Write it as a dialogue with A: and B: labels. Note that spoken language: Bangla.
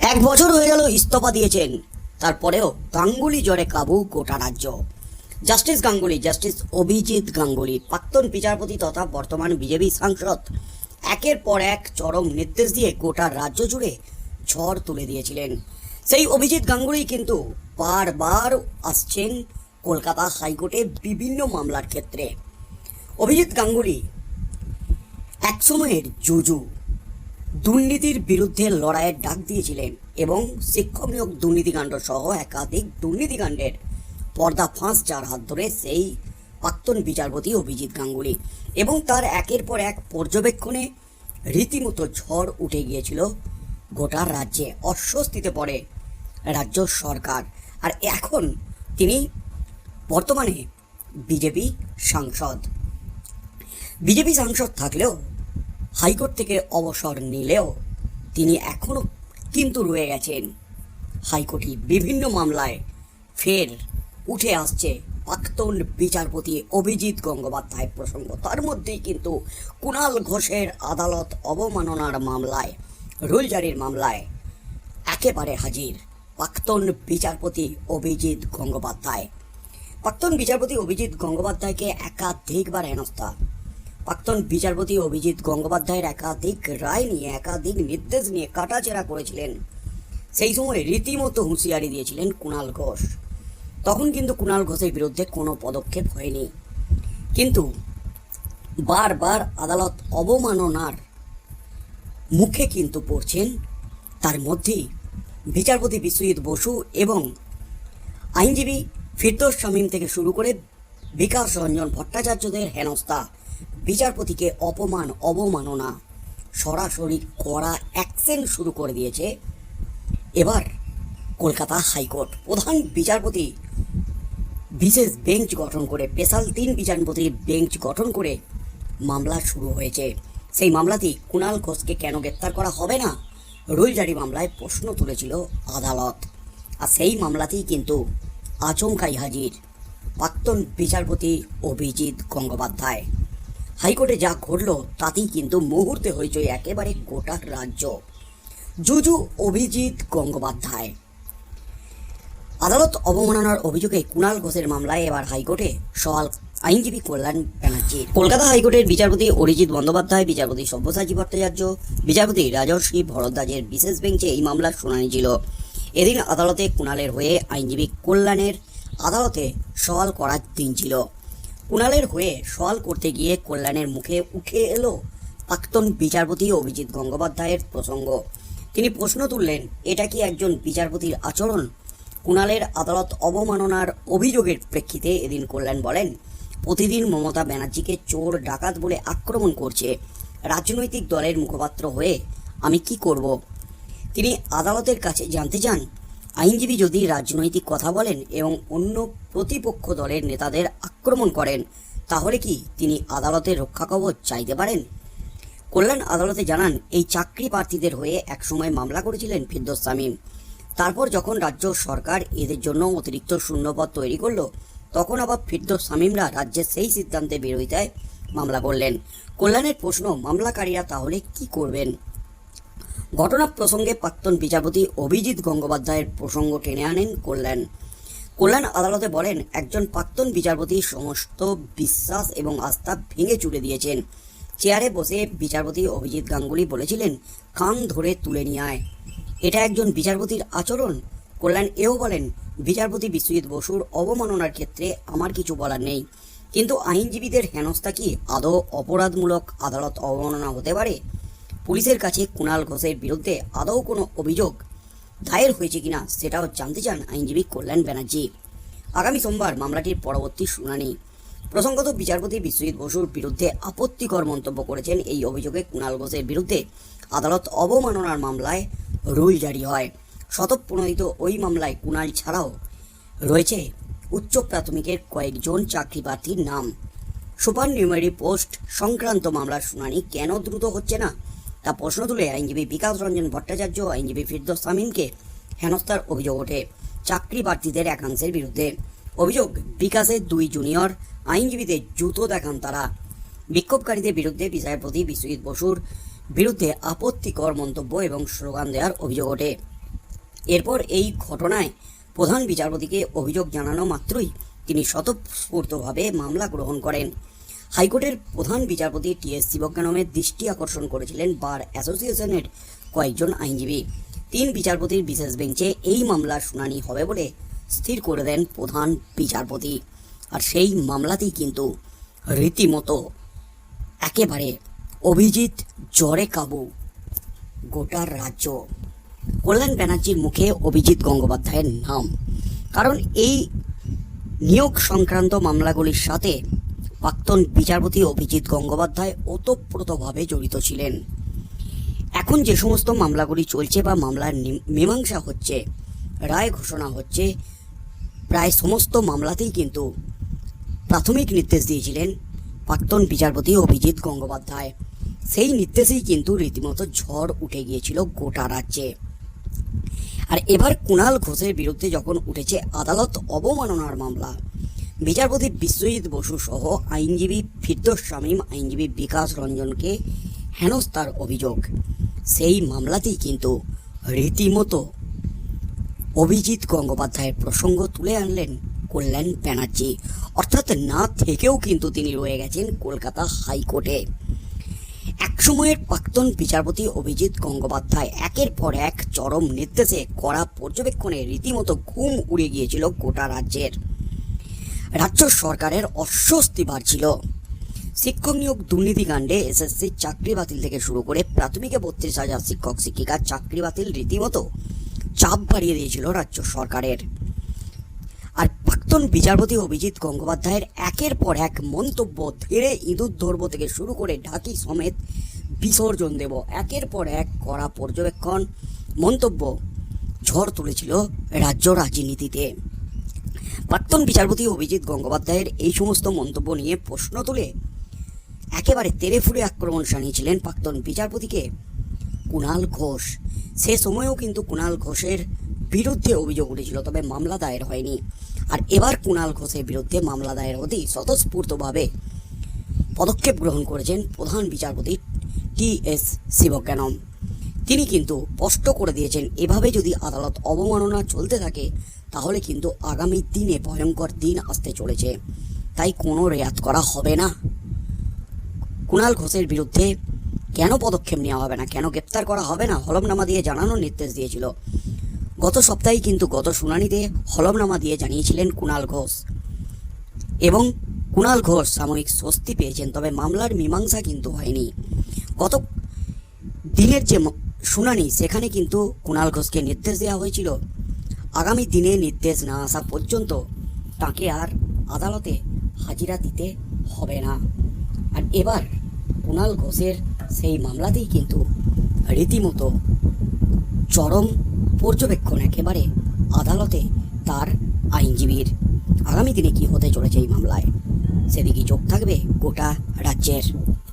A: এক বছর হয়ে গেল ইস্তফা দিয়েছেন। তারপরেও গাঙ্গুলি জ্বরে কাবু গোটা রাজ্য। জাস্টিস গাঙ্গুলি, জাস্টিস অভিজিৎ গাঙ্গুলি, প্রাক্তন বিচারপতি তথা বর্তমান বিজেপি সাংসদ, একের পর এক চরম নির্দেশ দিয়ে গোটা রাজ্য জুড়ে ঝড় তুলে দিয়েছিলেন। সেই অভিজিৎ গাঙ্গুলি কিন্তু বারবার আসছেন কলকাতা হাইকোর্টে বিভিন্ন মামলার ক্ষেত্রে। অভিজিৎ গাঙ্গুলি একসময়ের জুজু। দুর্নীতির বিরুদ্ধে লড়াইয়ের ডাক দিয়েছিলেন এবং শিক্ষক নিয়োগ দুর্নীতিকাণ্ড সহ একাধিক দুর্নীতিকাণ্ডের পর্দা ফাঁস যার হাত ধরে সেই প্রাক্তন বিচারপতি অভিজিৎ গাঙ্গুলি এবং তার একের পর এক পর্যবেক্ষণে রীতিমতো ঝড় উঠে গিয়েছিল গোটা রাজ্যে। অস্বস্তিতে পড়ে রাজ্য সরকার। আর এখন তিনি বর্তমানে বিজেপি সাংসদ। বিজেপি সাংসদ থাকলেও হাইকোর্ট থেকে অবসর নিলেও তিনি এখনও কিন্তু রয়ে গেছেন। হাইকোর্টে বিভিন্ন মামলায় ফের উঠে আসছে প্রাক্তন বিচারপতি অভিজিৎ গঙ্গোপাধ্যায় প্রসঙ্গ। তার মধ্যেই কিন্তু কুণাল ঘোষের আদালত অবমাননার মামলায়, রুল জারির মামলায় একেবারে হাজির প্রাক্তন বিচারপতি অভিজিৎ গঙ্গোপাধ্যায়। প্রাক্তন বিচারপতি অভিজিৎ গঙ্গোপাধ্যায়কে একাধিকবার হেনস্থা প্রাক্তন বিচারপতি অভিজিৎ গঙ্গোপাধ্যায়ের একাধিক রায় নিয়ে, একাধিক নির্দেশ নিয়ে কাটাচেরা করেছিলেন। সেই সময় রীতিমতো হুঁশিয়ারি দিয়েছিলেন কুণাল ঘোষ। তখন কিন্তু কুণাল ঘোষের বিরুদ্ধে কোনো পদক্ষেপ হয়নি। কিন্তু বারবার আদালত অবমাননার মুখে কিন্তু পড়ছেন। তার মধ্যেই বিচারপতি বিশ্বজিৎ বসু এবং আইনজীবী ফিরদোস শামীম থেকে শুরু করে বিকাশ রঞ্জন ভট্টাচার্যদের হেনস্থা বিচারপতিকে অপমান, অবমাননা, সরাসরি কড়া অ্যাকশন শুরু করে দিয়েছে। এবার কলকাতা হাইকোর্ট, প্রধান বিচারপতি বিশেষ বেঞ্চ গঠন করে, স্পেশাল তিন বিচারপতির বেঞ্চ গঠন করে মামলা শুরু হয়েছে। সেই মামলাতেই কুণাল ঘোষকে কেন গ্রেপ্তার করা হবে না? রুলজারি মামলায় প্রশ্ন তুলেছিল আদালত। আর সেই মামলাতেই কিন্তু আচমকাই হাজির প্রাক্তন বিচারপতি অভিজিৎ গঙ্গোপাধ্যায়। হাইকোর্টে যা ঘটল তাতেই কিন্তু মুহূর্তে হয়েছে একেবারে গোটা রাজ্য। জুজু অভিজিৎ গঙ্গোপাধ্যায়। আদালত অবমাননার অভিযোগে কুণাল ঘোষের মামলায় এবার হাইকোর্টে সওয়াল আইনজীবী কল্যাণ ব্যানার্জি কলকাতা হাইকোর্টের বিচারপতি অরিজিৎ বন্দ্যোপাধ্যায়, বিচারপতি সব্যসাচী ভট্টাচার্য, বিচারপতি রাজর্ষি ভরদ্বাজের বিশেষ বেঞ্চে এই মামলার শুনানি ছিল। এদিন আদালতে কুণালের হয়ে আইনজীবী কল্যাণের আদালতে সওয়াল করার দিন ছিল। কুণালের হয়ে সওয়াল করতে গিয়ে কল্যাণের মুখে উঠে এলো প্রাক্তন বিচারপতি অভিজিৎ গঙ্গোপাধ্যায়ের প্রসঙ্গ। তিনি প্রশ্ন তুললেন, এটা কি একজন বিচারপতির আচরণ? কুণালের আদালত অবমাননার অভিযোগের প্রেক্ষিতে এদিন কল্যাণ বলেন, প্রতিদিন মমতা ব্যানার্জিকে চোর, ডাকাত বলে আক্রমণ করছে। রাজনৈতিক দলের মুখপাত্র হয়ে আমি কি করব? তিনি আদালতের কাছে জানতে চান আইনজীবী যদি রাজনৈতিক কথা বলেন এবং অন্য প্রতিপক্ষ দলের নেতাদের আক্রমণ করেন, তাহলে কি তিনি আদালতের রক্ষা কবচ চাইতে পারেন? কল্যাণ আদালতে জানান, এই চাকরি প্রার্থীদের হয়ে একসময় মামলা করেছিলেন ফিরদোস সামিম তারপর যখন রাজ্য সরকার এদের জন্য অতিরিক্ত শূন্যপদ তৈরি করল, তখন আবার ফিরদোস সামিমরা রাজ্যের সেই সিদ্ধান্তে বিরোধিতায় মামলা করলেন। কল্যাণের প্রশ্ন, মামলাকারীরা তাহলে কি করবেন? ঘটনা প্রসঙ্গে প্রাক্তন বিচারপতি অভিজিৎ গঙ্গোপাধ্যায়ের প্রসঙ্গ টেনে আনেন কল্যাণ। কল্যাণ আদালতে বলেন, একজন প্রাক্তন বিচারপতি সমস্ত বিশ্বাস এবং আস্থা ভেঙে চুড়ে দিয়েছেন। চেয়ারে বসে বিচারপতি অভিজিৎ গাঙ্গুলি বলেছিলেন, কান ধরে তুলে নিয়ে আয়। এটা একজন বিচারপতির আচরণ। কল্যাণ এও বলেন, বিচারপতি বিশ্বজিৎ বসুর অবমাননার ক্ষেত্রে আমার কিছু বলার নেই। কিন্তু আইনজীবীদের হেনস্থা কি আদৌ অপরাধমূলক আদালত অবমাননা হতে পারে? পুলিশের কাছে কুণাল ঘোষের বিরুদ্ধে আদৌ কোনো অভিযোগ দায়ের হয়েছে কিনা সেটাও জানতে চান আইনজীবী কল্যাণ ব্যানার্জি। আগামী সোমবার মামলাটির পরবর্তী শুনানি। প্রসঙ্গত বিচারপতি বিশ্বজিৎ বসুর বিরুদ্ধে আপত্তিকর মন্তব্য করেছেন এই অভিযোগে কুণাল ঘোষের বিরুদ্ধে আদালত অবমাননার মামলায় রুল জারি হয়। শতপ্রণোদিত ওই মামলায় কুণাল ছাড়াও রয়েছে উচ্চ প্রাথমিকের কয়েকজন চাকরি প্রার্থীর নাম। সুপার নিউমারি পোস্ট সংক্রান্ত মামলার শুনানি কেন দ্রুত হচ্ছে না তা প্রশ্ন তুলে আইনজীবী বিকাশ রঞ্জন ভট্টাচার্য আইনজীবী ফিরদোস সামিমকে হেনস্থার অভিযোগ ওঠে চাকরি প্রার্থীদের একাংশের বিরুদ্ধে। অভিযোগ বিকাশের দুই জুনিয়র, আইনজীবীদের জুতো দেখান তারা। বিক্ষোভকারীদের বিরুদ্ধে বিচারপতি বিশ্বজিৎ বসুর বিরুদ্ধে আপত্তিকর মন্তব্য এবং স্লোগান দেওয়ার অভিযোগ ওঠে। এরপর এই ঘটনায় প্রধান বিচারপতিকে অভিযোগ জানানো মাত্রই তিনি স্বতঃস্ফূর্তভাবে মামলা গ্রহণ করেন। হাইকোর্টের প্রধান বিচারপতি টি এস শিবজ্ঞানমের দৃষ্টি আকর্ষণ করেছিলেন বার অ্যাসোসিয়েশনের কয়েকজন আইনজীবী। তিন বিচারপতির বিশেষ বেঞ্চে এই মামলার শুনানি হবে বলে স্থির করে দেন প্রধান বিচারপতি। আর সেই মামলাতেই কিন্তু রীতিমতো একেবারে অভিজিৎ জ্বরে কাবু গোটা রাজ্য। কল্যাণ ব্যানার্জির মুখে অভিজিৎ গঙ্গোপাধ্যায়ের নাম। কারণ এই নিয়োগ সংক্রান্ত মামলাগুলির সাথে প্রাক্তন বিচারপতি অভিজিৎ গঙ্গোপাধ্যায় ওতপ্রোতভাবে জড়িত ছিলেন। এখন যে সমস্ত মামলাগুলি চলছে বা মামলার মীমাংসা হচ্ছে, রায় ঘোষণা হচ্ছে, প্রায় সমস্ত মামলাতেই কিন্তু প্রাথমিক নির্দেশ দিয়েছিলেন প্রাক্তন বিচারপতি অভিজিৎ গঙ্গোপাধ্যায়। সেই নির্দেশেই কিন্তু রীতিমতো ঝড় উঠে গিয়েছিল গোটা রাজ্যে। আর এবার কুণাল ঘোষের বিরুদ্ধে যখন উঠেছে আদালত অবমাননার মামলা বিচারপতি বিশ্বজিৎ বসু সহ আইনজীবী ফিরদোস শামীম, আইনজীবী বিকাশ রঞ্জনকে হেনস্থার অভিযোগ। সেই মামলাতেই কিন্তু রীতিমতো অভিজিৎ গঙ্গোপাধ্যায়ের প্রসঙ্গ তুলে আনলেন কল্যাণ ব্যানার্জি। অর্থাৎ না থেকেও কিন্তু তিনি রয়ে গেছেন কলকাতা হাইকোর্টে। একসময়ের প্রাক্তন বিচারপতি অভিজিৎ গঙ্গোপাধ্যায় একের পর এক চরম নির্দেশে কড়া পর্যবেক্ষণে রীতিমতো ঘুম উড়ে গিয়েছিল গোটা রাজ্যের। রাজ্য সরকারের অস্বস্তি বাড়ছিল। শিক্ষক নিয়োগ দুর্নীতিকাণ্ডে এসএসসি চাকরি বাতিল থেকে শুরু করে প্রাথমিকে বত্রিশ হাজার শিক্ষক শিক্ষিকার চাকরি বাতিল রীতিমতো চাপ বাড়িয়ে দিয়েছিল রাজ্য সরকারের। আর প্রাক্তন বিচারপতি অভিজিৎ গঙ্গোপাধ্যায়ের একের পর এক মন্তব্য ধীরে ইঁদুর ধরবো থেকে শুরু করে ঢাকি সমেত বিসর্জন দেব। একের পর এক কড়া পর্যবেক্ষণ, মন্তব্য ঝড় তুলেছিল রাজ্য রাজনীতিতে। প্রাক্তন বিচারপতি অভিজিৎ গঙ্গোপাধ্যায়ের এই সমস্ত মন্তব্য নিয়ে প্রশ্ন তুলে একেবারে তেরে ফুড়ে আক্রমণ শানিয়েছিলেন প্রাক্তন বিচারপতিকে কুণাল ঘোষ। সে সময়েও কিন্তু কুণাল ঘোষের বিরুদ্ধে অভিযোগ উঠেছিল, তবে মামলা দায়ের হয়নি। আর এবার কুণাল ঘোষের বিরুদ্ধে মামলা দায়ের হতেই স্বতঃস্ফূর্তভাবে পদক্ষেপ গ্রহণ করেছেন প্রধান বিচারপতি টি এস শিবজ্ঞানম। তিনি কিন্তু স্পষ্ট করে দিয়েছেন, এভাবে যদি আদালত অবমাননা চলতে থাকে তাহলে কিন্তু আগামী দিনে ভয়ঙ্কর দিন আসতে চলেছে। তাই কোনো রেয়াত করা হবে না। কুণাল ঘোষের বিরুদ্ধে কেন পদক্ষেপ নেওয়া হবে না? কেন গ্রেপ্তার করা হবে না? হলফনামা দিয়ে জানানোর নির্দেশ দিয়েছিল। গত সপ্তাহে কিন্তু গত শুনানিতে হলফনামা দিয়ে জানিয়েছিলেন কুণাল ঘোষ। এবং কুণাল ঘোষ সাময়িক স্বস্তি পেয়েছেন, তবে মামলার মীমাংসা কিন্তু হয়নি। গত দিনের যে শুনানি, সেখানে কিন্তু কুণাল ঘোষকে নির্দেশ দেওয়া হয়েছিল। আগামী দিনে নির্দেশ না আসা পর্যন্ত তাকে আর আদালতে হাজিরা দিতে হবে না। আর এবার কুণাল ঘোষের সেই মামলাতেই কিন্তু রীতিমতো চরম পর্যবেক্ষণ একেবারে আদালতে তার আইনজীবীর। আগামী দিনে কি হতে চলেছে এই মামলায়? সেদিকে চোখ থাকবে গোটা রাজ্যের।